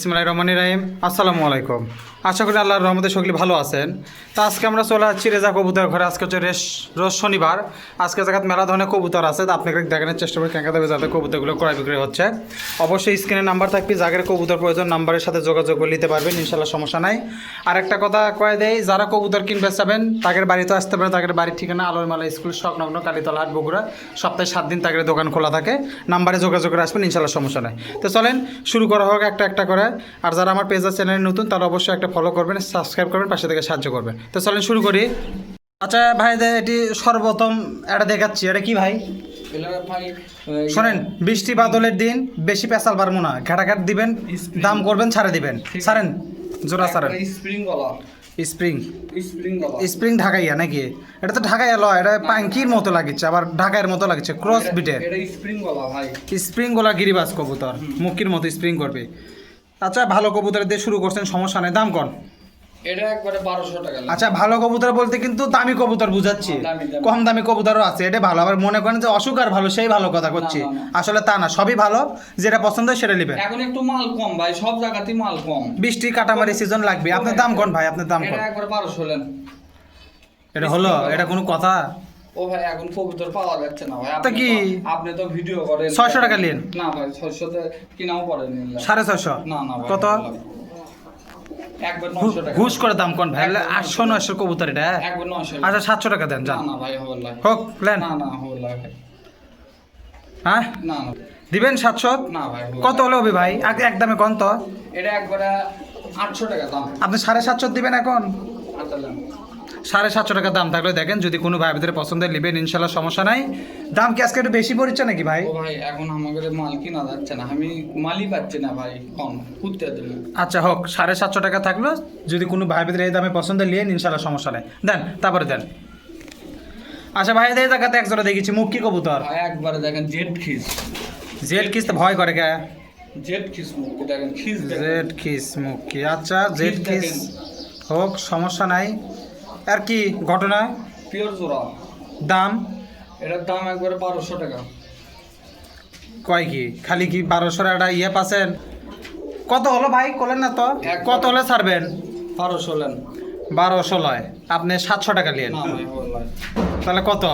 বিসমিল্লাহির রহমানির রাহিম। আসসালামু আলাইকুম। আশা করি আল্লাহর রহমতে সকলে ভালো আছেন। তা আজকে আমরা চলে যাচ্ছি রেজা কবুতর ঘরে। আজকে হচ্ছে রেস রোজ শনিবার। আজকে জায়গায় মেলা ধরনের কবুতর আছে। তা আপনাকে দেখানোর চেষ্টা করি কেঁকা দেবে যাতে কবুতরগুলো ক্রয় বিক্রয় হচ্ছে। অবশ্যই স্ক্রিনে নাম্বার থাকবে। জাগের কবুতর প্রয়োজন, নাম্বারের সাথে যোগাযোগ করে নিতে পারবেন। ইনশাল্লাহ সমস্যা নাই। আর একটা কথা কয়ে দেয় যারা কবুতর কিনবে চাবেন, তাদের বাড়িতে আসতে পারে তাদের বাড়ির ঠিকানা আলোর মালা স্কুল সংলগ্ন কালীতলা হাট বগুড়া। সপ্তাহে সাত দিন তাদের দোকান খোলা থাকে। নাম্বারে যোগাযোগ করে আসবেন। ইনশাল্লাহ সমস্যা নাই। তো চলেন, শুরু করা হোক একটা একটা করে। আর যারা আমার পেজার চ্যানেলে নতুন, তারা অবশ্যই একটা ফলো করবেন সাবস্ক্রাইব করবেন পাশে থেকে সাহায্য করবেন। তো চলেন শুরু করি। আচ্ছা ভাই দে এটি সর্বপ্রথম এটা দেখাচ্ছি। এটা কি ভাই? শোনেন বৃষ্টি বাদলের দিন বেশি পেশাল পারব না। ঘাটাঘাট দিবেন দাম করবেন ছাড়ে দিবেন। ছাড়েন জোড়া ছাড়েন। স্প্রিং গলা। স্প্রিং। স্প্রিং ঢাকাইয়া নাকি? এটা তো ঢাকাইয়া লয় এটা পাঙ্কির মতো লাগিচ্ছে আবার ঢাকাইয়ের মতো লাগছে ক্রস বিটের এটা স্প্রিং গলা ভাই। স্প্রিং গোলা গিরিবাজ কবুতর মুখির মতো স্প্রিং করবে। আচ্ছা ভালো কবুতর দিয়ে শুরু করছেন সমস্যা নেই। দাম কন? এটা একবারে বারোশো টাকা আচ্ছা ভালো কবুতর বলতে কিন্তু দামি কবুতর বুঝাচ্ছি। কম দামি কবুতরও আছে এটা ভালো। আবার মনে করেন যে অসুখ আর ভালো সেই ভালো কথা করছি। আসলে তা না সবই ভালো যেটা পছন্দ হয় সেটা নেবেন। এখন একটু মাল কম ভাই সব জায়গাতেই মাল কম। বৃষ্টি কাটামারি সিজন লাগবে। আপনার দাম কোন ভাই আপনার দাম কোন? এটা বারোশো এটা হলো এটা কোনো কথা? ও ভাই এখন কবুতর পাওয়া যাচ্ছে না ভাই। তা আপনি কি? আপনি তো ভিডিও করেন। 600 টাকা নিন। না ভাই ছয়শোতে কিনাও পড়েন সাড়ে ছয়শো? না না ভাই কত? একবার ঘু- টাকা। ঘুষ করে দাম কোন ভাই? কবুতর এটা একবার নশো আচ্ছা সাতশো টাকা দেন না যান। না ভাই হোক প্ল্যান না না হ্যাঁ? না না। দিবেন সাতশো? না ভাই কত হলে হবে ভাই? একদমে কন তো? এটা একবারে আটশো টাকা দাম। আপনি সাড়ে সাতশো দিবেন এখন? আচ্ছা। সাড়ে সাতশো টাকা দাম থাকলে দেখেন যদি কোনো ভাই ভিতরে পছন্দের নেবেন ইনশাল্লাহ সমস্যা নাই। দাম কি আজকে একটু বেশি পড়ছে নাকি ভাই? ভাই এখন আমাদের মাল কিনা যাচ্ছে না। আমি মালই পাচ্ছি না ভাই কম। খুঁজতে আচ্ছা হোক সাড়ে সাতশো টাকা থাকল। যদি কোনো ভাই ভিতরে এই দামে পছন্দ নিয়ে ইনশাল্লাহ সমস্যা নেই। দেন তারপরে দেন। আচ্ছা ভাই এই জায়গাতে একজোড়া দেখেছি মুখ কি কবুতর? একবারে দেখেন জেড খিস। জেড কিস তো ভয় করে কে? জেড খিস মুখ দেখেন খিস মুখ আচ্ছা জেড খিস। হোক সমস্যা নাই। আর কি ঘটনা? পিওর জোড়া। দাম? এটার দাম একবারে বারোশো টাকা। কয় কি? খালি কি বারোশোর একটা ইয়ে পাচ্ছেন? কত হলো ভাই? করলেন না তো? কত হলে ছাড়বেন? বারোশো লেন বারোশো লয়। আপনি সাতশো টাকা নিলেন তাহলে কত?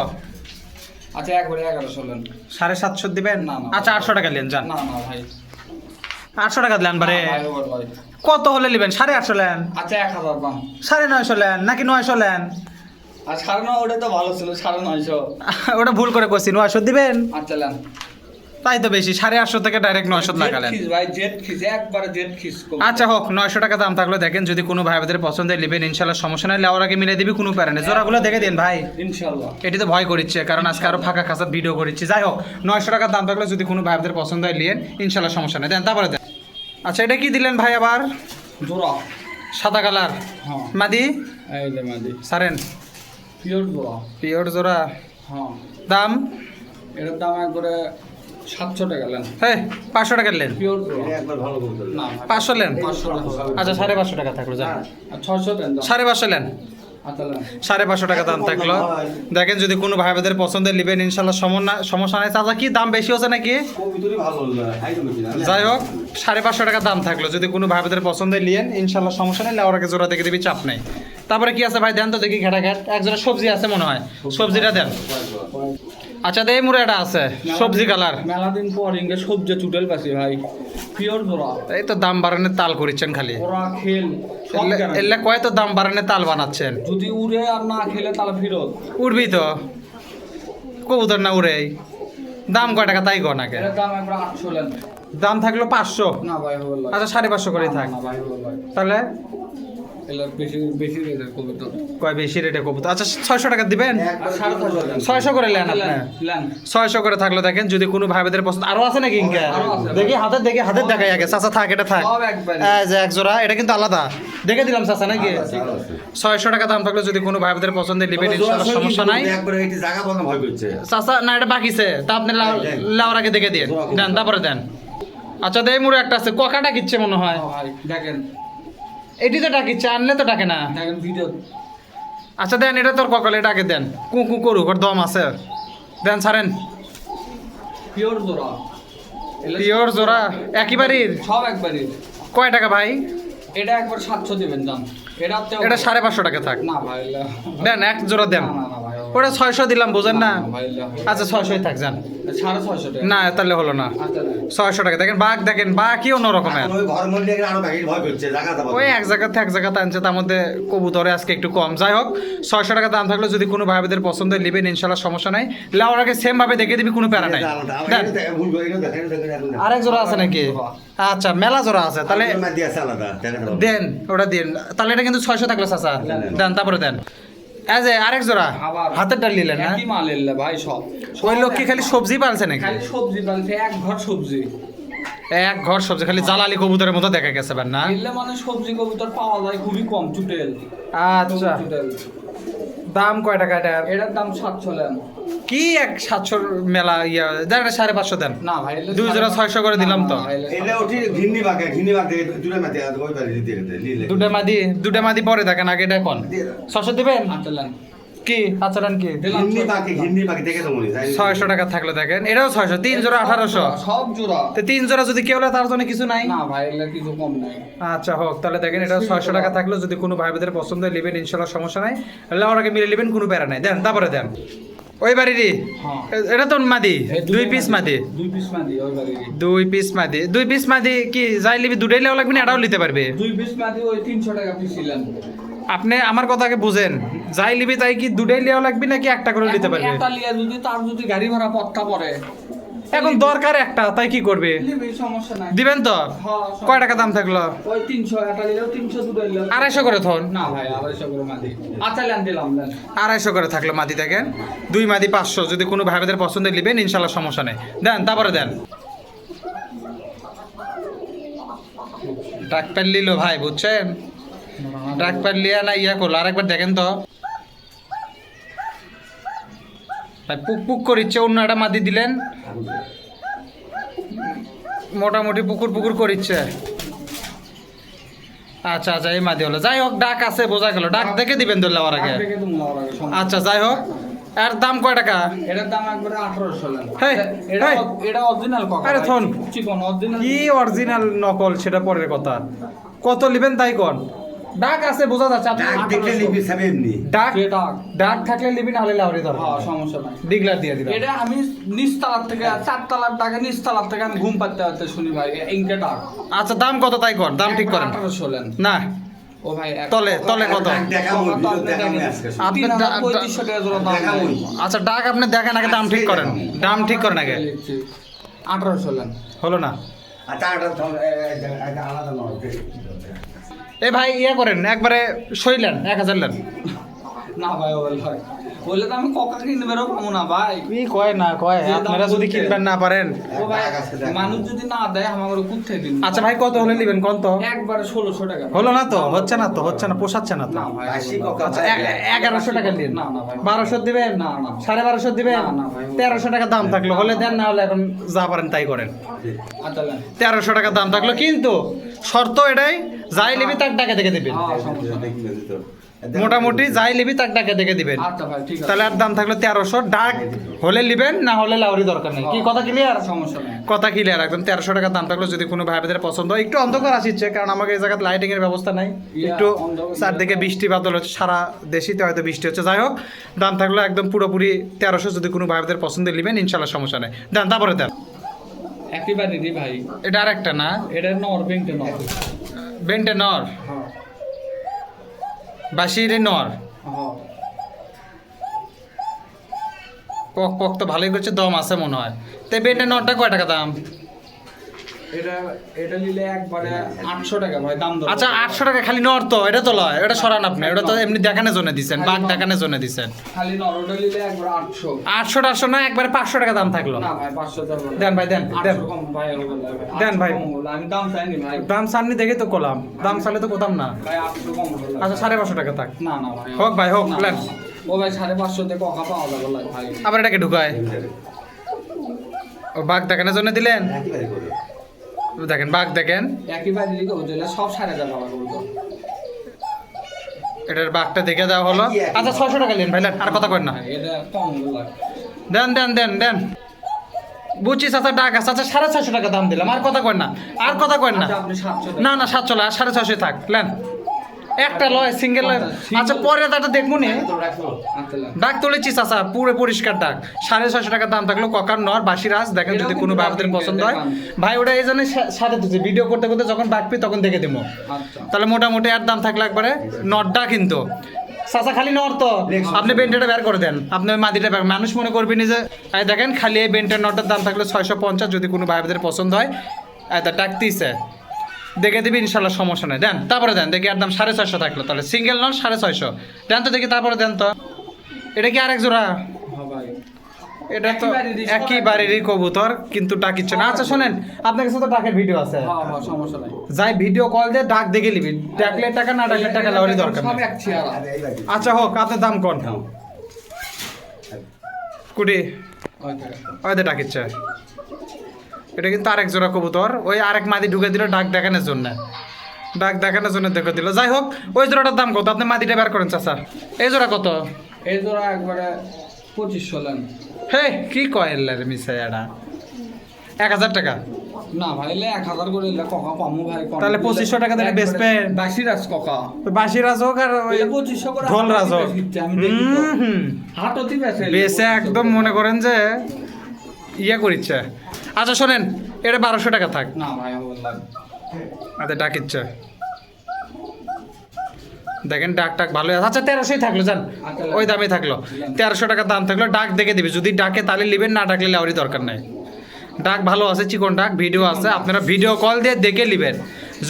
আচ্ছা একবারে এগারোশো লেন সাড়ে সাতশো দিবেন? না। আচ্ছা আটশো টাকা নেন যান। না না ভাই। আটশো টাকা দিলেন বারে। কত হলে নেবেন? সাড়ে আটশো লেন। আচ্ছা এক হাজার দাম। সাড়ে নয়শো লেন নাকি নয়শো লেন? আর সাড়ে নয় ওটা তো ভালো ছিল সাড়ে নয়শো। ওটা ভুল করে করছি নয়শো দিবেন? আচ্ছা লেন। তাই তো বেশি সাড়ে আটশো থেকে ডাইরেক্ট নয়শো লাগালেন ভাই আচ্ছা হোক নয়শো টাকা দাম থাকলে দেখেন যদি কোনো ভাই ভাইদের পছন্দের নেবেন ইনশাল্লাহ সমস্যা নাই। লেওয়ার আগে মিলে দিবি কোনো প্যারেন্ট জোড়াগুলো দেখে দিন ভাই। ইনশাল্লাহ এটি তো ভয় করিচ্ছে কারণ আজকে আরও ফাঁকা খাসা ভিডিও করিচ্ছি। যাই হোক নয়শো টাকার দাম থাকলে যদি কোনো ভাইদের পছন্দ হয় নিয়েন ইনশাল্লাহ সমস্যা নেই। দেন তারপরে দেন। আচ্ছা এটা কি দিলেন ভাই আবার? জোড়া। সাদা কালার। হ্যাঁ। মাদি? এই যে মাদি। সারেন। পিওর জোড়া। পিওর জোড়া। হ্যাঁ। দাম? এটার দাম একবারে সাতশো টাকা লেন। হ্যাঁ পাঁচশো টাকা নেন পিওর না পাঁচশো পাঁচশো আচ্ছা সাড়ে পাঁচশো টাকা থাকল দেন দাম। সাড়ে পাঁচশো আচ্ছা লেন। সাড়ে পাঁচশো টাকা দাম থাকল। দেখেন যদি কোনো ভাই ভাইদের পছন্দের নেবেন ইনশাল্লাহ সমস্যা নাই। চাচা কি দাম বেশি হচ্ছে নাকি? যাই হোক। সাড়ে পাঁচশো টাকা দাম থাকল। যদি কোনো ভাই ভাইদের পছন্দের নিয়েন ইনশাল্লাহ সমস্যা নেই লেওয়ারাকে জোড়া দেখে দিবি চাপ নেই। তারপরে কি আছে ভাই? দেন তো দেখি ঘাটা ঘাট একজোড়া সবজি আছে মনে হয়। সবজিটা দেন। আচ্ছা দে মুড়াটা আছে সবজি কালার। মেলা দিন পর ইংরেজ সবজি চুটেল পাচ্ছি ভাই। পিওর জোড়া। এই তো দাম বাড়ানোর তাল করিচ্ছেন খালি। ওরা খেল এলে-। কয় তো দাম বাড়ানোর তাল বানাচ্ছেন? যদি উড়ে আর না খেলে তাহলে ফিরত। উড়বি তো। কবুতর না উড়ে দাম কয় টাকা তাই কয় নাকি? দাম একবার আটশো লেন। দাম থাকল পাঁচশো। না ভাই হল আচ্ছা সাড়ে পাঁচশো থাক। তাহলে? কয় বেশি রেটে কবুতর? আচ্ছা ছয়শো টাকা দিবেন? ছয়শো করে নেন আপনি? লেন ছয়শো করে থাকল দেখেন যদি কোনো ভাই পছন্দ আরও আছে নাকি ইনকা? আরও আছে। দেখি হাতের দেখি হাতের দেখাই আগে। চাচা থাক এটা থাক। সব একবারে। এই যে এক জোড়া এটা কিন্তু আলাদা। দেখে দিলাম চাচা নাকি? ছয়শো টাকা দাম থাকল যদি কোনো ভাই বোনদের পছন্দের সমস্যা নাই। একবারে এটি জায়গা পাওয়া ভয় করছে। চাচা না এটা বাকিছে। তা আপনি লাউ- লাউর আগে দেখে দিন দেন তারপরে দেন। আচ্ছা দেই মুড়ে একটা আছে। ককা ডাকিচ্ছে মনে হয়। দেখেন। এটি তো ডাকিচ্ছে আনলে তো ডাকে না। দেখেন ভিডিও আচ্ছা দেন এটা তোর ককালে ডাকে দেন। কু কু করুক ওর দম আছে। দেন ছাড়েন। পিওর জোড়া। পিওর জোড়া একই বাড়ির সব একবারে কয় টাকা ভাই? এটা একবার সাতশো দেবেন দাম। এটা এটা সাড়ে পাঁচশো টাকা থাক। না ভাই দেন এক জোড়া দেন। ওটা ছয়শো দিলাম বোঝেন না? আচ্ছা ছয়শোই থাক যান। না তাহলে হলো না। আচ্ছা ছয়শো টাকা। দেখেন বাঘ দেখেন বাঘ কি অন্য রকমের ওই করছে জায়গা ওই এক জায়গাতে এক আনছে তার মধ্যে কবুতরে আজকে একটু কম। যাই হোক ছয়শো টাকা দাম থাকলে যদি কোনো ভাইদের পছন্দ নেবেন ইনশাল্লাহ সমস্যা নাই। লাউর আগে সেম ভাবে দেখে দিবি কোনো প্যারা নাই। আরেক জোড়া আছে নাকি? আচ্ছা মেলা জোড়া আছে তাহলে দেন ওটা দিন। তাহলে এটা কিন্তু ছয়শো থাকল চাচা। দেন তারপরে দেন। এজ এ আরেক জোড়া আবার হাতের ডাল নিলেন না কি মাল এলে ভাই সব। ওই লোক কি খালি সবজি পালছে নাকি? খালি সবজি পালছে এক ঘর সবজি। এক ঘর সবজি খালি জালালি কবুতরের মতো দেখা গেছে না? এলে মানে সবজি কবুতর পাওয়া যায় খুবই কম চুটেল। আচ্ছা। দাম কয় টাকা এটার এটার দাম সাতশো লেন। কি এক সাতশো মেলা ইয়া? দেন এটা সাড়ে পাঁচশো দেন। না ভাই দুই জোড়া ছয়শো করে দিলাম তো। এটা ঘিন্নি বাকে ঘিন্নি বাকে দুটো মাদি দুটা মাদি দুটা মাদি পরে থাকেন আগে এটা কোন? ছশো দিবেন? আচ্ছা লেন। কি? দেন কি? ঘিন্নি। বাকে ঘিন্নি বাকে দেখে তো মনে হয় ছয়শো টাকা থাকলে দেখেন। এটাও ছয়শো তিন জোড়া আঠারোশো। সব জোড়া তো তিন জোড়া যদি কেউ তার জন্য কিছু নাই? না ভাই এলে কিছু কম নাই। আচ্ছা হোক তাহলে দেখেন এটা ছয়শো টাকা থাকলে। যদি কোনো ভাই বোনের পছন্দ হয় নেবেন ইনশাল্লাহ সমস্যা নাই। লাউর আগে মিলে নেবেন কোনো প্যারা নাই। দেন তারপরে দেন। ওই বাড়িরই? হ্যাঁ। এটা তো মাদি দুই পিস মাদি। দুই পিস মাদি ওই বাড়ি দুই পিস মাদি। দুই পিস মাদি কি যাই লিবি দুটাই লেওয়া লাগবে না এটাও নিতে পারবে? দুই পিস মাদি ওই তিনশো টাকা পিস আপনি আমার কথাকে বুঝেন। যাই লিবি তাই কি দুটাই লেওয়া লাগবে নাকি একটা করে নিতে পারবে? একটা লিয়া যদি তার যদি গাড়ি ভাড়া পথটা পড়ে। এখন দরকার একটা তাই কি করবে? সমস্যা নাই। দিবেন তো? হ্যাঁ, কয় টাকা দাম থাকল? ওই তিনশো আড়াইশো করে থন। না ভাই আড়াইশো করে মাদি। আচ্ছা লেন দিলাম লেন। আড়াইশো করে থাকল মাদি দেখেন। দুই মাদি পাঁচশো যদি কোনো ভাইদের পছন্দ নেবেন ইনশাল্লাহ সমস্যা নেই। দেন তারপরে দেন। ডাক্তার লিলো ভাই বুঝছেন? ডাক্তার লিয়া না ইয়া করল। আরেকবার দেখেন তো। ভাই পুক পুক করিচ্ছে অন্য একটা মাদি দিলেন। মোটামুটি পুকুর পুকুর করিচ্ছে আচ্ছা আচ্ছা এই মাদি হলো। যাই হোক ডাক আছে বোঝা গেল। ডাক দেখে দিবেন তো লেওয়ার আগে আচ্ছা যাই হোক। এর দাম কয় টাকা? এটার দাম একবারে আঠারোশো লেন। হেই, এটা এটা অরিজিনাল কক আরে থন। চিকন অরিজিনাল কি অরিজিনাল নকল সেটা পরের কথা। কত নেবেন তাই কোন? ডাক আছে বোঝা যাচ্ছে আপনি ডাক দেখলে লিপি সাবে এমনি। ডাক সেটা ডাক? থাকলে নিবি না হলে লাউরি হ্যাঁ দরকার সমস্যা নাই। ডিগলার দিয়ে দিলাম। এটা আমি নিচতলার থেকে চার তলার টাকা নিচতলার থেকে আমি ঘুম পাতে পারতে শুনি ভাই ইনকে টাক আচ্ছা দাম কত তাই কর? দাম ঠিক করেন। লেন। না। ও ভাই তলে তলে কত? ডাক আপনি। আচ্ছা ডাক আপনি দেখেন আগে দাম ঠিক করেন। দাম ঠিক করেন আগে। লেন। হলো না? আলাদা নয় এ ভাই ইয়ে করেন একবারে সইলেন এক হাজার লেন। না ভাই ভাই বললে তো আমি ককা কিনবে পাবো না ভাই। কি কয় না কয়? আপনারা যদি কিনবেন না পারেন। মানুষ যদি না দেয় আমাকে কুত্তে দিন? আচ্ছা ভাই কত হলে নেবেন? কোন তো একবারে ষোলোশো টাকা। হলো না তো? হচ্ছে না তো? হচ্ছে না? পোষাচ্ছে না তো? আচ্ছা এগারোশো টাকা দিন না, না ভাই। বারোশো দিবেন? না, না। সাড়ে বারোশো দিবেন? না, না ভাই। তেরোশো টাকা দাম থাকল। হলে দেন না হলে এখন যা পারেন তাই করেন। আচ্ছা তেরোশো টাকা দাম থাকল। কিন্তু শর্ত এটাই যাই নিবি তার টাকা থেকে দিবেন হ্যাঁ সমস্যা নেই। মোটামুটি যাই নিবি তার টাকা দেখে দিবেন। আচ্ছা তাহলে আর দাম থাকল তেরোশো। ডাক হলে নিবেন না হলে লাউরি দরকার নেই। কি কথা ক্লিয়ার সমস্যা কথা ক্লিয়ার একদম। তেরোশো টাকা দাম থাকল যদি কোনো ভাই ভাইদের পছন্দ হয়। একটু অন্ধকার আসিচ্ছে কারণ আমাকে এই জায়গায় লাইটিং এর ব্যবস্থা নাই। একটু চারদিকে বৃষ্টি বাদল হচ্ছে সারা দেশিতে হয়তো বৃষ্টি হচ্ছে। যাই হোক দাম থাকল একদম পুরোপুরি তেরোশো যদি কোনো ভাই ভাইদের পছন্দ নেবেন ইনশাল্লাহ সমস্যা নেই। দেন তারপরে দেন। একেবারে রে ভাই। এটা আর একটা না? এটা নর বেংটে নর বেন্টে নর হ্যাঁ। বাসির নর। পক পক তো ভালোই করছে দম আছে মনে হয়। তো বেটে নরটা কয় টাকা দাম? এটা এটা নিলে একবারে আটশো টাকা ভাই দাম দর আচ্ছা আটশো টাকা খালি নর তো এটা তো লয় এটা সরান আপনি এটা তো এমনি দেখানোর জন্য দিচ্ছেন বাঘ দেখানোর জন্য দিচ্ছেন খালি নর ওটা নিলে একবারে আটশো। আটশো টাটশো না একবারে পাঁচশো টাকা দাম থাকল। না ভাই পাঁচশো দেবো না। দেন ভাই দেন দেন। কম ভাই। দেন ভাই। আমি দাম চাইনি ভাই। দাম দেখে তো কোলাম দাম চালে তো কোথাম না। ভাই আটশো কম আচ্ছা সাড়ে পাঁচশো টাকা থাক। না না ভাই হোক ভাই, হোক, না, লেন। না। ও ভাই সাড়ে পাঁচশো থেকে কখা পাওয়া যাবে ভাই। আবার এটাকে ঢুকায়। ও বাঘ দেখানোর জন্য দিলেন? দেখেন বাঘ দেখেন। একই বাড়ি দিকে হোটেলে সব সাড়ে হাজার টাকা করব এটার বাঘটা দেখে দেওয়া হলো। আচ্ছা ছয়শো টাকা নিন ভাই আর কথা কর না। লাগে দেন দেন দেন দেন। বুঝছি চাচা ডাক আছে। আচ্ছা সাড়ে ছয়শো টাকা দাম দিলাম আর কথা কর না আর কথা কর না। আচ্ছা, সাতশো না না সাতশো আর সাড়ে ছশো থাক লেন একটা লয় সিঙ্গেল লয়। আচ্ছা পরে দাটা দেখব নি। আচ্ছা ডাক তুলেছি চাচা পুরো পরিষ্কার ডাক। সাড়ে ছশো টাকা দাম থাকল ককার নর বাসি রাজ দেখেন যদি কোনো ডাকিং পছন্দ হয়। ভাই ওটা এই জন্য সাথে দিচ্ছি ভিডিও করতে করতে যখন ডাকবি তখন দেখে দিব আচ্ছা। তাহলে মোটামুটি আর দাম থাকলে একবারে নটটা কিন্তু। চাচা খালি নর তো। আপনি বেন্টেটা বের করে দেন। আপনি মাদিটা বের মানুষ মনে করবেন যে এই দেখেন খালি এই বেন্টের নটটার দাম থাকলে ছয়শো পঞ্চাশ যদি কোনো ভাইদের পছন্দ হয়। এটা ডাকতিছে দেখে দিবি ইনশাল্লাহ সমস্যা নেই। দেন তারপরে দেন দেখি আর দাম সাড়ে ছয়শো থাকল তাহলে সিঙ্গেল নট সাড়ে ছয়শো। দেন তো দেখি তারপরে দেন তো। এটা কি আরেক জোড়া? হ্যাঁ এটা তো একই বাড়িরই, কবুতর। কিন্তু ডাকিচ্ছে না। আচ্ছা শোনেন আপনার কাছে তো ডাকের ভিডিও আছে। হ্যাঁ হ্যাঁ সমস্যা নাই। যাই ভিডিও কল দিয়ে ডাক দেখে নিবি। ডাকলে টাকা না ডাকলে টাকা লাউরি দরকার আচ্ছা হোক আপনার দাম কোন? কুড়ি। ওই দে ডাকিচ্ছে এটা কিন্তু আরেক জোড়া কবুতর। ওই আরেক মাদি ঢুকে দিল ডাক দেখানোর জন্য। ডাক দেখানোর জন্য দেখে দিল। যাই হোক ওই জোড়াটার দাম কত? আপনি মাদিটা বের করেন চাচা। এই জোড়া কত? এই জোড়া একবারে পঁচিশশো লেন। হে কি কয়েল মিশাই এটা এক হাজার টাকা? না ভাই এক হাজার করে ককা কমু ভাই তাহলে 2500 টাকা দিলে রাজ ককা। হোক আর ওই পঁচিশশো করে ঢোল রাজ হোক। হাটতি বেচে, বেচে একদম মনে করেন যে ইয়ে করিচ্ছে। আচ্ছা শোনেন এটা বারোশো টাকা থাক। না ভাই বললাম। আচ্ছা ডাকিচ্ছে দেখেন ডাক টাক ভালো আছে। আচ্ছা তেরোশোই থাকল জান আচ্ছা, ওই দামে থাকল। তেরোশো টাকা দাম থাকল ডাক দেখে দিবে। যদি ডাকে তাহলে নেবেন না ডাকলে লেওয়ারই দরকার নাই। ডাক ভালো আছে চিকন ডাক ভিডিও আছে। আপনারা ভিডিও কল দিয়ে দেখে নেবেন।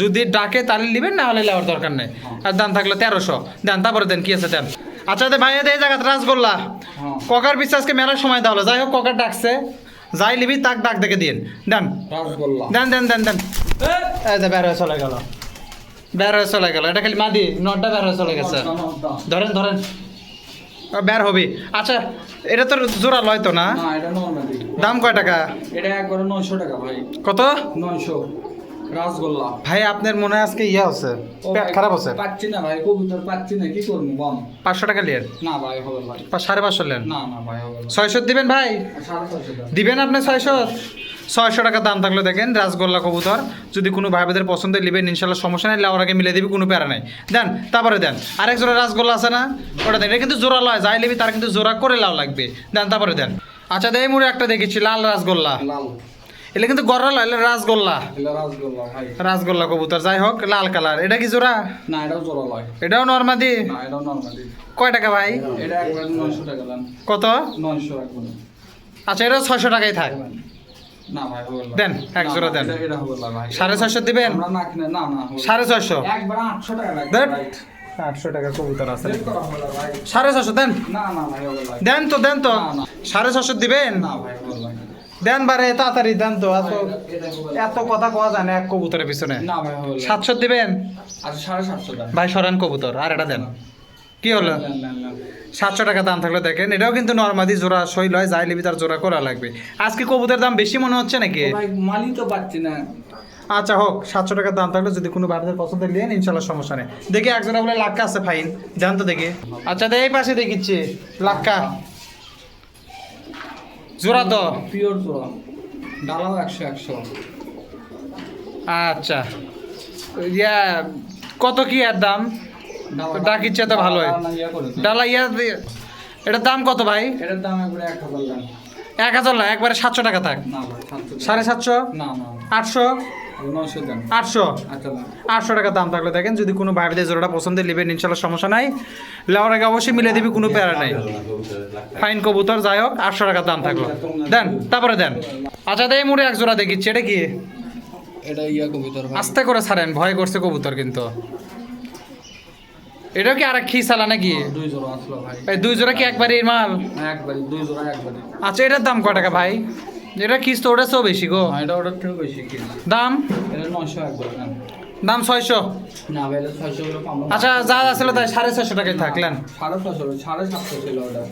যদি ডাকে তাহলে নেবেন না হলে লেওয়ার দরকার নেই। আর দাম থাকল তেরোশো। দেন তারপরে দেন কি আছে দেন। আচ্ছা দে ভাইয়া এই জায়গা রাসগোল্লা হ্যাঁ। ককার বিশ্বাসকে মেলার সময় দেওয়া যাই হোক ককার ডাকছে। যাই লিবি তাক ডাক দেখে দিন। দেন দেন দেন দেন। দেন এই যে বের হয়ে চলে গেল। বের হয়ে চলে গেল। এটা খালি মাদি নটটা বের হয়ে চলে গেছে। ধরেন ধরেন। ও, বের হবি। আচ্ছা এটা তো জোড়া লয় তো না? না এটা নর্মালি দাম কয় টাকা? এটা নয়শো টাকা ভাই। কত? নয়শো। রাসগোল্লা। ভাই আপনার মনে হয় আজকে ইয়ে আছে? পেট খারাপ আছে? পাচ্ছি না ভাই কবুতর পাচ্ছি না কি করব পাঁচশো টাকা লিয়েন না ভাই হবে ভাই। সাড়ে পাঁচশো লেন না না ভাই হবে ছয়শো দিবেন ভাই? দিবেন আপনি ছয়শো? ছয়শো টাকা দাম থাকলে দেখেন রাসগোল্লা কবুতর। যদি কোনো ভাই বোধের পছন্দ নেবেন ইনশাল্লাহ সমস্যা নেই। লাউর আগে মিলে দিবি কোনো প্যারা নাই। দেন তারপরে দেন। আরেক জোড়া রাসগোল্লা আছে না? ওটা দেন। এটা কিন্তু জোড়া লয় যাই নিবি তার কিন্তু জোড়া করে লাউ লাগবে। দেন তারপরে দেন। আচ্ছা দেই মুড়ে একটা দেখেছি লাল রাসগোল্লা। লাল। এটা কিন্তু গররা লাল এটা ভাই। রাসগোল্লা কবুতর যাই হোক লাল কালার। এটা কি জোড়া? না এটাও জোড়া লয় এটাও নর্মাদি? না এটাও কয় টাকা ভাই? এটা একবারে নয়শো টাকা দাম। কত? নয়শো একবারে আচ্ছা এটা ছয়শো টাকাই থাক। ভাই। দেন, এক জোড়া দেন। ভাই। সাড়ে ছয়শো দিবেন। সাড়ে ছয়শো? আটশো টাকা লাগবে দেন। ভাই। আটশো টাকা কবুতর আছে। ভাই। সাড়ে ছশো দেন? ভাই। দেন তো দেন তো। সাড়ে ছশো দিবেন? ভাই। দেন বারে তাড়াতাড়ি দেন তো এত। এত কথা কোয়া যায় না এক কবুতরের পিছনে। সাতশো দিবেন? ভাই সরান কবুতর আর এটা দেন। কি হলো? নেন, নেন, নেন। সাতশো টাকা দাম থাকলে দেখেন এটাও কিন্তু নর্মাদি জোড়া সই লয় যাই লিবি তার জোড়া করা লাগবে। আজকে কবুতরের দাম বেশি মনে হচ্ছে নাকি? মালই তো পাচ্ছি না। আচ্ছা হোক সাতশো টাকার দাম থাকলে যদি কোনো বাড়িতে পছন্দ নিয়ে ইনশাল্লাহ সমস্যা নেই। দেখি একজোড়া বলে লাক্কা আছে ফাইন। জান তো দেখি। আচ্ছা এই পাশে দেখিচ্ছি লাক্কা। জোড়া তো? পিওর জোড়া। ডালাও একশো একশো। আচ্ছা। ইয়া কত কি এর দাম? ডাক ডাকিচ্ছে তো ভালোই। ডালা ইয়া এটার দাম কত ভাই? এটার দাম একবারে এক হাজার এক হাজার না একবারে সাতশো টাকা থাক। সাড়ে সাতশো? না না। আটশো? আটশো? আটশো টাকা দাম থাকলে দেখেন যদি কোনো ভাইদের জোড়াটা পছন্দের নেবেন ইনশাল্লাহ সমস্যা নাই। লেওয়ার আগে অবশ্যই মিলে দিবি কোনো প্যারা নাই। ফাইন কবুতর যাই হোক আটশো টাকা দাম থাকল। দেন তারপরে দেন। আচ্ছা দেই মুড়ে এক জোড়া দেখিচ্ছি এটা কি? এটা ইয়া কবিতর আস্তে করে ছাড়েন ভয় করছে কবুতর কিন্তু। এটাও কি আর খি সালা নাকি? দুই জোড়া আসলো ভাই। এই দুই জোড়া কি একবারে মাল? একবারে দুই জোড়া একবারে আচ্ছা এটার দাম কয় টাকা ভাই? এটা কিস তো ওটা সব বেশি গো। হ্যাঁ, এটা ওটার থেকে বেশি কি দাম? এটা নয়শো একবার দাম। ছয়শো। আচ্ছা যা যা ছিল তাই সাড়ে ছয়শো টাকায় থাকলেন।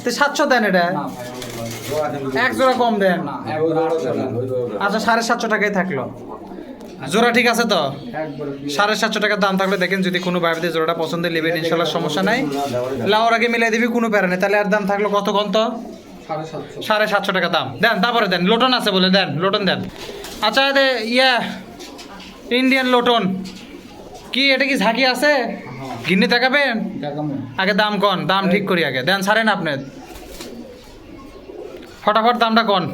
তো সাতশো দেন এটা? না ভাই এক জোড়া কম দেন। আচ্ছা সাড়ে সাতশো টাকায় থাকল। জোড়া ঠিক আছে তো? সাড়ে সাতশো টাকার দাম থাকলে দেখেন যদি কোনো ভাইদের জোড়াটা পছন্দের নেবেন ইনশাল্লাহ সমস্যা নাই। লাউর আগে মিলাই দিবি কোনো প্যারা নেই। তাহলে আর দাম থাকল কত কত সাড়ে সাতশো। টাকা দাম। দেন তারপরে দেন লোটন আছে বলে দেন লোটন দেন। আচ্ছা ইয়া ইন্ডিয়ান লোটন। কি এটা কি ঝাঁকি আছে? হ্যাঁ। গিন্নি দেখাবেন? আগে দাম কন দাম ঠিক করি আগে। দেন ছাড়েন আপনি। ফটাফট দামটা কন।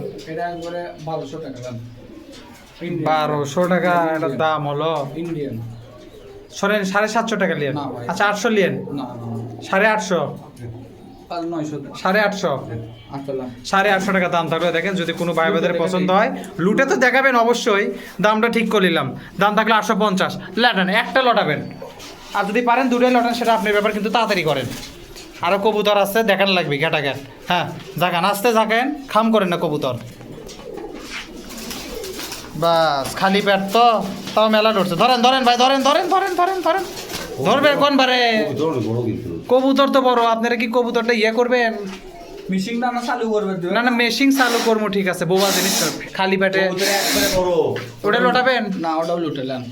বারোশো টাকা টাকা দাম হলো? ইন্ডিয়ান সরেন সাড়ে সাতশো টাকা লিয়েন। আচ্ছা আটশো লিয়েন? সাড়ে আটশো। সাড়ে আটশো। সাড়ে আটশো টাকা দাম থাকলে। দেখেন যদি কোনো ভাই বোনদের পছন্দ হয় লুটে তো দেখাবেন অবশ্যই। দামটা ঠিক করে নিলাম। দাম থাকলে আটশো পঞ্চাশ। লাটান একটা লটাবেন। আর যদি পারেন দুটোই লটান সেটা আপনার ব্যাপার কিন্তু তাড়াতাড়ি করেন। আরও কবুতর আছে দেখান লাগবে ঘেটা ঘ্যাট। হ্যাঁ জাগান আসতে জাগান খাম করেন না কবুতর। বাস খালি পেট তো তাও মেলা ধরছে ধরেন ধরেন ভাই ধরেন ধরেন ধরেন ধরেন ধরেন। ধরবে কোন বারে কবুতর তো বড় আপনারা কি কবুতরটা ইয়ে করবেন? মিশিং দানা চালু করবে না না মেশিং চালু করব ঠিক আছে বোবা জিনিস খালি পেটে। কবুতর ওটা লোটাবেন? না ওটাও লুটেলাম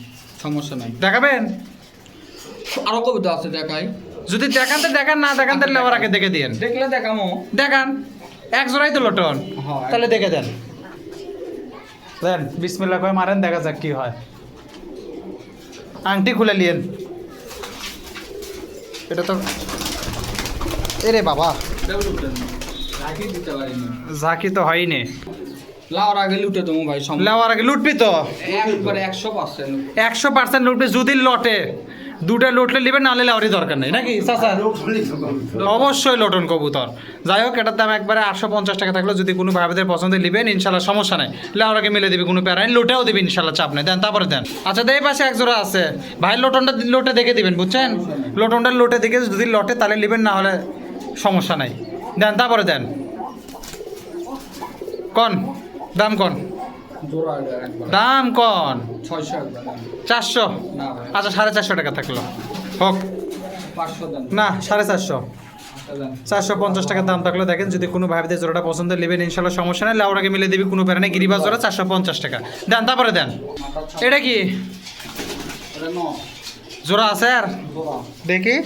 সমস্যা নাই। দেখাবেন? আরও কবিতা আছে দেখাই। যদি দেখান তো দেখান না দেখান তাহলে আবার আগে দেখে দিয়েন। দেখলে দেখামো। দেখান এক জোড়াই তো লোটন। হ্যাঁ, তাহলে দেখে দেন। দেন বিসমিল্লা করে মারেন দেখা যাক কি হয়। আংটি খুলে নিয়েন। এটা তো এরে বাবা। ঝাঁকি তো হয়নি। লাওয়ার আগে লুটে দেবো ভাই লাওয়ার লেওয়ার আগে লুটবি তো? একবারে একশো পার্সেন্ট একশো পার্সেন্ট লুটবি যদি লটে। দুটা লুটলে নিবেন নাহলে লেওয়ারই দরকার নেই, নাকি? অবশ্যই লোটন কবুতর। যাই হোক, এটার দাম একবারে আটশো পঞ্চাশ টাকা থাকলে যদি কোনো ভাইদের পছন্দ নেবেন, ইনশাল্লাহ সমস্যা নাই। লেওয়ারাকে মিলে দিবি, কোনো প্যারাইন লোটেও দিবি, ইনশাল্লাহ চাপ নেই। দেন, তারপরে দেন। আচ্ছা দেই পাশে এক জোড়া আছে। ভাই, লোটনটা লোটে দেখে দিবেন, বুঝছেন? লোটনটা লোটে দেখে যদি লটে, তাহলে নেবেন, না হলে সমস্যা নাই। দেন, তারপরে দেন। কন, দাম কন? দাম কন। চারশো? আচ্ছা সাড়ে চারশো টাকা থাকল। হোক। না সাড়ে চারশো। চারশো পঞ্চাশ টাকার দাম থাকল। দেখেন যদি কোনো ভাইদের জোড়াটা পছন্দ নেবেন ইনশাল্লাহ সমস্যা নেই। লাউরাকে মিলে দিবি কোনো প্যারা নেই। গিরিবাস জোড়া চারশো পঞ্চাশ টাকা। দেন তারপরে দেন। এটা কি? জোড়া আছে আর? দেখি।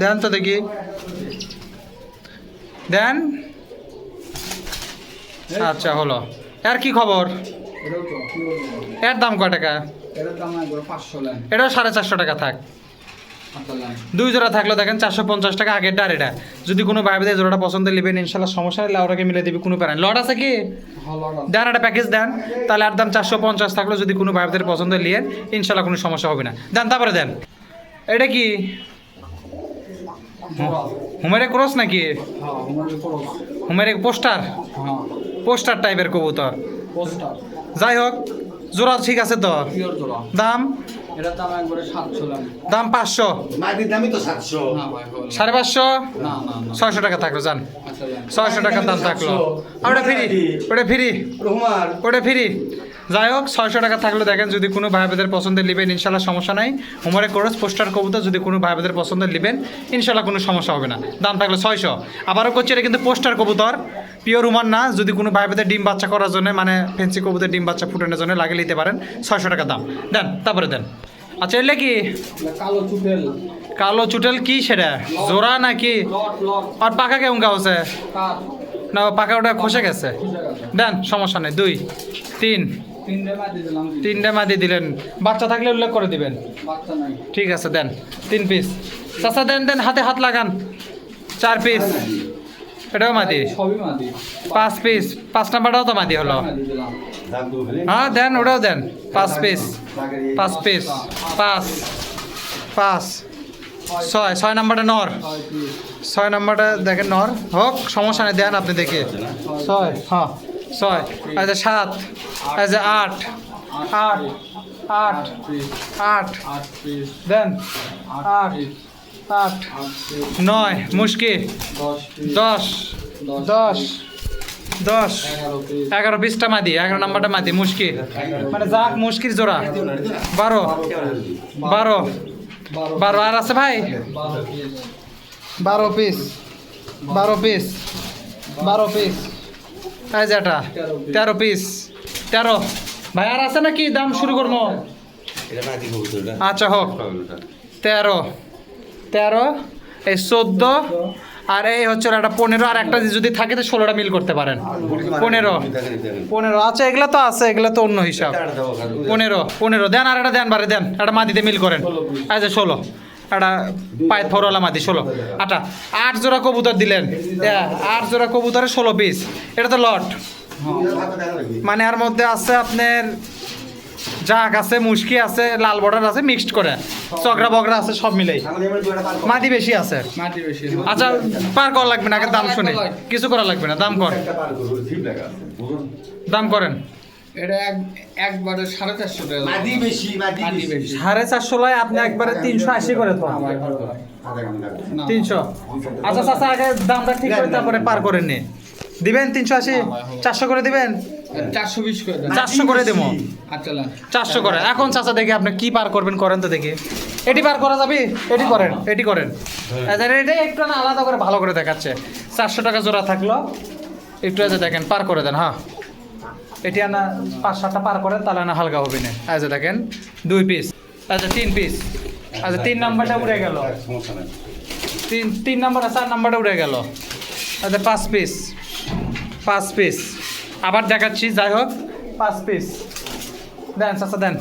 দেন তো দেখি। দেন। আচ্ছা হলো। আর কি খবর? এর দাম কয় টাকা? এটাও সাড়ে চারশো টাকা থাক। দুই জোড়া থাকল দেখেন চারশো পঞ্চাশ টাকা আগের ডার এটা। যদি কোনো ভাইদের জোড়াটা পছন্দ নেবেন ইনশাল্লাহ সমস্যা নেই লাউরাকে মিলে দিবি কোনো প্যারা নেই। লট আছে কি? দেন একটা প্যাকেজ দেন তাহলে আর দাম চারশো পঞ্চাশ থাকল যদি কোনো ভাইদের পছন্দ নিয়েন ইনশাল্লাহ কোনো সমস্যা হবে না। দেন তারপরে দেন। এটা কি? হুমেরে ক্রস নাকি? হ্যাঁ আমার পোস্টার? হ্যাঁ। পোস্টার টাইপের কবুতর। পোস্টার। যাই হোক জোড়া ঠিক আছে তো? দাম? দাম একবারে সাতশো দাম। পাঁচশো। মাটির দামই তো সাতশো। সাড়ে পাঁচশো? ছয়শো টাকা থাকল যান আচ্ছা ছয়শো টাকার দাম থাকল। ওটা ফ্রি ওটা ফ্রি। ওটা ফ্রি। যাই হোক ছয়শো টাকা থাকলে। দেখেন যদি কোনো ভাই বোনদের পছন্দের নেবেন ইনশাল্লাহ সমস্যা নাই। উমরে কোরস পোস্টার কবুতর যদি কোনো ভাই বোনদের পছন্দের নেবেন ইনশাল্লাহ কোনো সমস্যা হবে না। দাম থাকল ছয়শো। আবারও করছি এটা কিন্তু পোস্টার কবুতর। পিওর উমান না যদি কোনো ভাই বোনদের ডিম বাচ্চা করার জন্য মানে ফেন্সি কবুতর ডিম বাচ্চা ফুটানোর জন্য লাগিয়ে নিতে পারেন। ছয়শো টাকা দাম। দেন তারপরে দেন। আচ্ছা এলে কি? কালো চুটেল। কালো চুটেল কি সেটা? জোড়া নাকি? আর পাকা কেমন কাঠ না পাকা ওটা খসে গেছে। দেন সমস্যা নেই দুই তিন। তিনটে মাদি দিলেন। বাচ্চা থাকলে উল্লেখ করে দিবেন। ঠিক আছে দেন তিন পিস চাচা দেন দেন হাতে হাত লাগান। চার পিস এটাও মাদি। সবই মাটি পাঁচ পিস পাঁচ নাম্বারটাও তো মাদি হলো। হ্যাঁ দেন ওটাও দেন। পাঁচ পিস পাঁচ পিস পাঁচ। পাঁচ। ছয়। ছয় নাম্বারটা নর। ছয় নাম্বারটা দেখেন নর। হোক সমস্যা নেই দেন আপনি দেখে। ছয় হ্যাঁ ছয়। আচ্ছা সাত। আচ্ছা আট। আট আট। আট। দেন। আট আট নয় মুশকি দশ দশ দশ এগারো বিশটা মাদি এগারো নাম্বারটা মাদি মুশকি মানে যাক মুশকির জোড়া। বারো। বারো। বারো। বারো আর আছে ভাই? বারো পিস। বারো পিস। বারো পিস। এই যে এটা তেরো পিস। তেরো ভাই আর আছে নাকি? দাম শুরু করব। আচ্ছা হোক। তেরো। তেরো, এই চোদ্দ, আর এই হচ্ছে একটা পনেরো, আর একটা যদি থাকে তো ষোলোটা মিল করতে পারেন। পনেরো পনেরো। আচ্ছা এগুলো তো আছে, এগুলো তো অন্য হিসাব। পনেরো পনেরো। দেন আর একটা দেন, বারে দেন। একটা মাটিতে মিল করেন। আচ্ছা ষোলো। একটা পায়ে ফরওয়ালা মাটি, ষোলো। আটা আট জোড়া কবুতর দিলেন। আট জোড়া কবুতরে ষোলো পিস এটা তো লট। মানে এর মধ্যে আছে আপনার জাক আছে মুশকি আছে লাল বর্ডার আছে মিক্সড করে। চকরা বকরা আছে সব মিলেই। মাটি বেশি আছে। মাটি বেশি আচ্ছা পার করা লাগবে না আগে দাম শুনে। কিছু করা লাগবে না দাম কর। দাম করেন। এটা এক একবারে সাড়ে চারশো টাকা। মাদি বেশি মাটি বেশি। বেশি। সাড়ে চারশো লাই আপনি একবারে তিনশো আশি করে তো তিনশো। আচ্ছা চাচা আগে দামটা ঠিক করে তারপরে পার করে নে। দিবেন তিনশো আশি? চারশো করে দিবেন? চারশো বিশ করে দেন। চারশো করে দেবো। আচ্ছা চারশো করে। এখন চাচা দেখি আপনি কি পার করবেন করেন তো দেখি। এটি পার করা যাবে? এটি করেন এটি করেন। আচ্ছা, এটা একটু না আলাদা করে ভালো করে দেখাচ্ছে। চারশো টাকা জোড়া থাকল। একটু আজ দেখেন পার করে দেন হ্যাঁ। এটি আনা পাঁচ সাতটা পার করেন তাহলে না হালকা হবে না। আচ্ছা দেখেন দুই পিস আচ্ছা তিন পিস আচ্ছা তিন নাম্বারটা উড়ে গেল। তিন তিন নাম্বার চার নাম্বারটা উড়ে গেল। আচ্ছা পাঁচ পিস পাঁচ পিস আবার দেখাচ্ছি যাই হোক। পাঁচ পিস দেন চাচা দেন।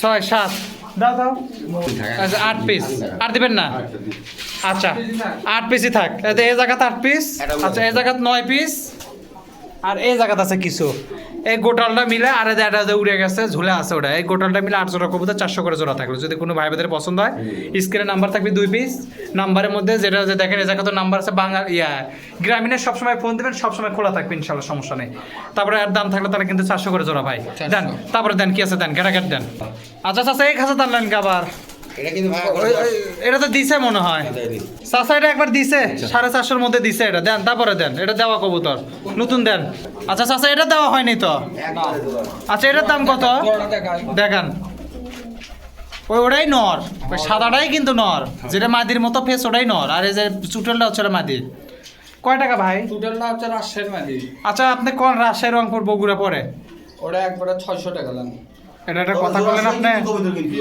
ছয় সাত। দাও দাও। আচ্ছা আট পিস আর দিবেন না? আচ্ছা আট পিসই থাক। এই এই জায়গাতে আট পিস আচ্ছা এই জায়গাতে নয় পিস আর এই জায়গাতে আছে কিছু। এই গোটালটা মিলে আর এটা যে উড়ে গেছে ঝুলে আছে ওটা। এই গোটালটা মিলে আট জোড়া কবুতর চারশো করে জোড়া থাকল। যদি কোনো ভাই বোনের পছন্দ হয় স্ক্রিনে নাম্বার থাকবে দুই পিস নাম্বারের মধ্যে যেটা যে দেখেন এই জায়গাতে নাম্বার আছে বাংলা ইয়া গ্রামীণের সবসময় ফোন দেবেন সবসময় খোলা থাকবে ইনশাল্লাহ সমস্যা নেই। তারপরে আর দাম থাকলে তারা কিন্তু চারশো করে জোড়া ভাই। দেন তারপরে দেন কি আছে দেন ঘেটাঘেট দেন। আচ্ছা আচ্ছা এই খাঁচা দানলেন কি আবার। এটা কিন্তু ওই- এটা তো দিছে মনে হয়। চাচা এটা একবার দিছে? সাড়ে চারশোর মধ্যে দিছে এটা। দেন তারপরে দেন। এটা দেওয়া কবুতর। নতুন দেন। আচ্ছা চাচা এটা দেওয়া হয়নি তো? আচ্ছা এটার দাম কত? দেখান। ওই ওটাই নর। ওই সাদাটাই কিন্তু নর। যেটা মাদির মতো ফেস ওটাই নর। আর এই যে চুটেলটা হচ্ছে ওটা মাদির। কয় টাকা ভাই? টোটালটা হচ্ছে রাজশাহীর মাটি আচ্ছা আপনি কোন রাজশাহী রংপুর বগুড়া পরে? ওটা একবারে ছয়শো টাকা দেন এটা একটা কথা বললেন আপনি।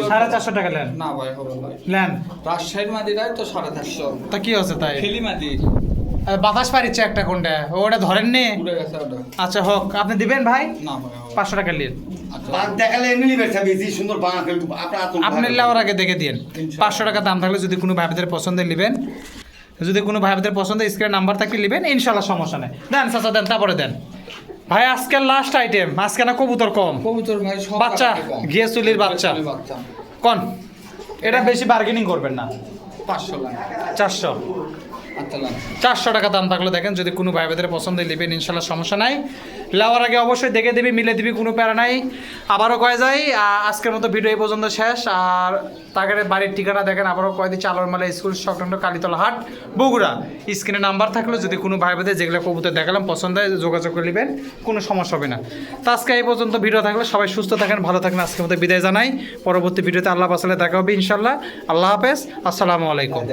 সাড়ে চারশো টাকা নেন না ভাই হবে নেন রাজশাহীর মাটিটাই তো সাড়ে চারশো। তা কি হচ্ছে তাই? খেলি আর বাতাস পারিচ্ছে একটা কোনটা ওটা গেছে ওটা। আচ্ছা হোক। আপনি দিবেন ভাই? না না। পাঁচশো টাকা নিন আচ্ছা। বাঁধ আপনি নেওয়ার আগে দেখে দিন পাঁচশো টাকা দাম থাকলে যদি কোনো ভাইদের পছন্দের নেবেন যদি কোনো ভাইদের পছন্দের স্ক্রিনের নাম্বার থাকলে নেবেন ইনশাল্লাহ সমস্যা নেই। দেন চাচা দেন তারপরে দেন। ভাই আজকের লাস্ট আইটেম আজকে না কবুতর কম। কবুতর ভাই সব বাচ্চা, কাছে চুলির বাচ্চা। কোন এটা বেশি বার্গেনিং করবেন না। পাঁচশো চারশো। চারশো টাকা দাম থাকলে দেখেন, যদি কোনো ভাই বোনের পছন্দ নেবেন, ইনশাল্লাহ সমস্যা নাই। নেওয়ার আগে অবশ্যই দেখে দিবি, মিলে দিবি, কোনো প্যারা নাই। আবারও কয়ে যাই আজকের মতো ভিডিও এই পর্যন্ত শেষ। আর তাকে বাড়ির ঠিকানা দেখেন, আবারও কয়ে দিচ্ছি, আলোরমালা স্কুল সংলগ্ন কালীতলা হাট, বগুড়া। স্ক্রিনে নাম্বার থাকলে, যদি কোনো ভাই বোনের যেগুলো কবুতর দেখালাম, পছন্দ হয়, যোগাযোগ করে নেবেন, কোনো সমস্যা হবে না। তো আজকে এই পর্যন্ত ভিডিও থাকলে, সবাই সুস্থ থাকেন, ভালো থাকেন, আজকের মতো বিদায় জানাই। পরবর্তী ভিডিওতে আল্লাহ পাসালে দেখা হবে, ইনশাল্লাহ। আল্লাহ হাফেজ, আসসালামু আলাইকুম।